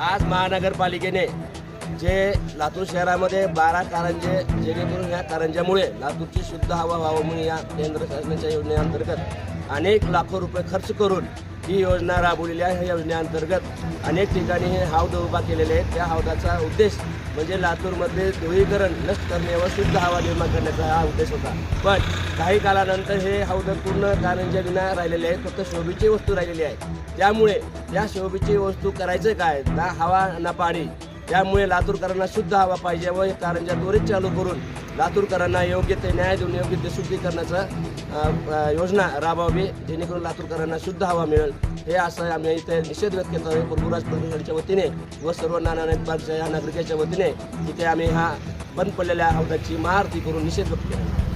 आज महानगरपालिकेने जे लातूर शहरामध्ये बारा कारंजे जेणेकरून या कारंज्यामुळे लातूरची शुद्ध हवा व्हावं म्हणून या केंद्र शासनाच्या योजनेअंतर्गत अनेक लाखो रुपये खर्च करून ही योजना राबवलेली आहे. या योजनेअंतर्गत अनेक ठिकाणी हे हौद उभा केलेले आहेत. त्या हौदाचा उद्देश म्हणजे लातूरमध्ये धुळीकरण नष्ट करणे व शुद्ध हवा निर्माण करण्याचा हा उद्देश होता. पण काही कालानंतर हे हौद पूर्ण कारंज्या विना राहिलेले आहेत. फक्त शोभीची वस्तू राहिलेली आहे. त्यामुळे या शोभीची वस्तू करायचं काय? ना हवा ना पाणी. त्यामुळे लातूरकरांना शुद्ध हवा पाहिजे व कारंजा त्वरित चालू करून लातूरकरांना योग्य ते न्याय देऊन योग्य ते शुद्धीकरणाचं योजना राबवावी जेणेकरून लातूरकरांना शुद्ध हवा मिळेल. हे असं आम्ही इथे निषेध व्यक्त केला आहे प्रभुराज प्रशासनाच्या वतीने व सर्व नानानाथ पार्कच्या या नागरिकाच्या वतीने इथे आम्ही हा बंद पडलेल्या हौदाची महाआरती करून निषेध व्यक्त केला.